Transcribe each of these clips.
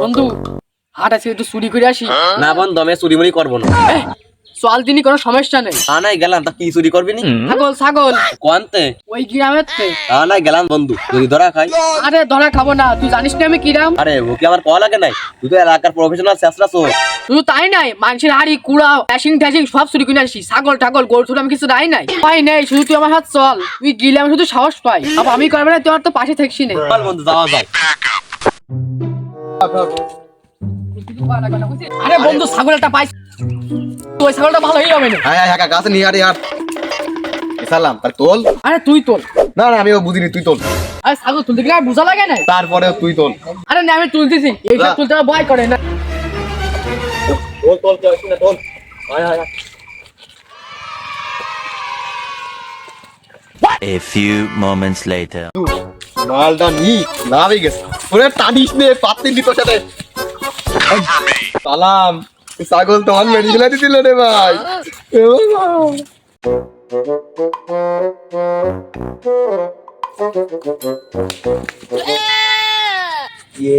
বন্ধু হাট একটু চুরি করে আসি। না আমি চুরি মুড়ি করব না। চল কোনো সমস্যা নেই। তা নাই গেলাম। তা কি চুরি করবি নি? ছাগল ছাগল। কোয়ান্তে? ওই গ্রামের তে। নাই গেলাম বন্ধু। যদি ধরা খাই। আরে ধরা খাব না। তুই জানিস না আমি কিরাম? আরে ওকে আমার পাওয়া লাগে নাই? তুই তো এলাকার প্রফেশনাল শেষরা শুধু তাই নাই মানুষের হাড়ি কুড়া ট্যাশিং ট্যাশিং সব চুরি করে আসি ছাগল টাগল গরু টুরু আমি কিছু নাই নাই। পাই নেই শুধু তুই আমার হাত চল। তুই গিলে আমি শুধু সাহস পাই। আবার আমি করবে না তুই আমার তো পাশে থাকছি না। বন্ধু যাওয়া যায় আরে বন্ধু ছাগলটা পাই ওই ছাগলটা ভালোই হবে না। হ্যাঁ হ্যাঁ হ্যাঁ গাছে নিয়ে আরে ইয়ার সালাম তার তোল। আরে তুই তোল। না না আমিও বুঝিনি তুই তোল। আরে ছাগল তুলতে গেলে আর বোঝা লাগে না তারপরেও তুই তোল। আরে না আমি তুলতেছি। এইসব তুলতে ভয় করে না। তোল তোল তোল শুনে তোল আয় আয় আয়। A few moments later. মালটা নি হয়ে গেছে ওরে টানিস নে পাত্তি তোর সাথে সালাম ছাগল তোমার মেডিকেল দিল রে ভাই।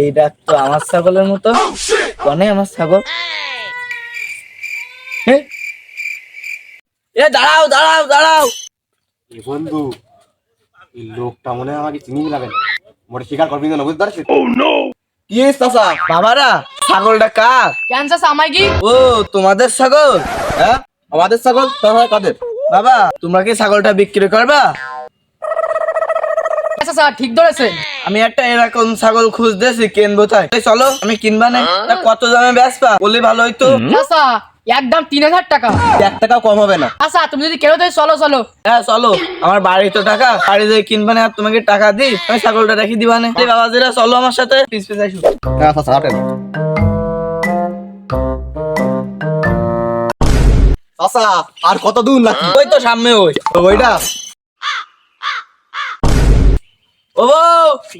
এইটা তো আমার ছাগলের মতো কনে আমার ছাগল হে? এ দাঁড়াও দাঁড়াও দাঁড়াও। এ বন্ধু এই লোকটা মনে হয় আমাকে চিনি লাগে মোটে স্বীকার করবি না বুঝতে পারছিস? কি হয়েছে চাচা? বাবারা ছাগলটা কার? ক্যান্সার আমায় কি? ও তোমাদের ছাগল? হ্যাঁ? আমাদের ছাগল? তাহলে কাদের? বাবা তোমরা কি ছাগলটা বিক্রি করবা? আচ্ছা স্যার ঠিক ধরেছেন আমি একটা এরকম ছাগল খুঁজতেছি কিনবো তাই। চলো আমি কিনবা না তা কত দামে বেচবা? বললে ভালো হইতো। একদম তিন হাজার টাকা। এক টাকাও কম হবে না। আচ্ছা তুমি যদি কেউ তো চলো চলো। হ্যাঁ চলো। আমার বাড়ি তো টাকা বাড়ি কিনবা না আর তোমাকে টাকা দিই আমি ছাগলটা রেখে দিবা না। এই বাবাজিরা চলো আমার সাথে। পিস পিস আসো হ্যাঁ চাচা হাঁটেন আর কত দূর নাকি? ওই তো সামনে ওই। ওইটা ও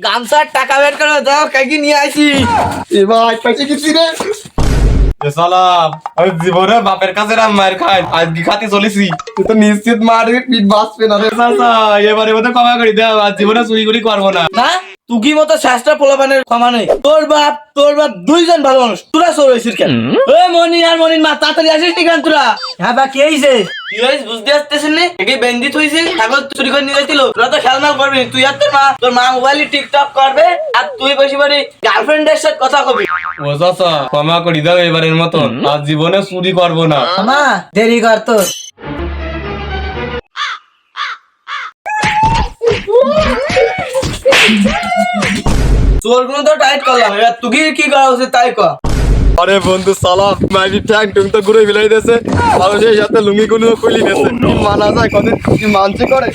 গামছার টাকা বের করে দাও কাকি নিয়ে আসি এ ভাই পেছে গেছি রে। সালাম জীবনে বাপের কাছে রাম মায়ের খাই আজকে খাতে চলেছি। তো নিশ্চিত মারি পিঠ বাঁচবে না রে। চাচা এবারে বোধ ক্ষমা করি দাও আজ জীবনে চুরি করি করব না। তুকি মতো শাস্ত্র পোলাপানের ক্ষমা নেই তোর বাপ তোর বাপ দুইজন ভালো মানুষ। তোরা সর হয়েছিস কেন? ওই মনি আর মনির মা তাড়াতাড়ি আসিস নি কেন তোরা? হ্যাঁ বা কি হয়েছে কি হয়েছে বুঝতে আসতেছিস নি? একে বেন্দিত হয়েছে ছাগল চুরি করে নিয়ে যাইছিল। তোরা তো খেলমাল করবি তুই আর তোর মা তোর মা মোবাইলে টিকটক করবে আর তুই বসে বসে গার্লফ্রেন্ডের সাথে কথা কবি। ও চাচা ক্ষমা করে দাও এবারের মতন। আজ জীবনে চুরি করব না। মা দেরি কর তোর। চোরগুলো তো টাইট করলাম। এবার তুই কি করা উচিত তাই কর আরে বন্ধু সালাম। মাইবি ট্যাং টুং তো ঘুরে মিলাই দিয়েছে। মানুষের সাথে লুঙ্গি কোনো খুলি গেছে কি মানা যায় কদিন মানছি মানছে করে?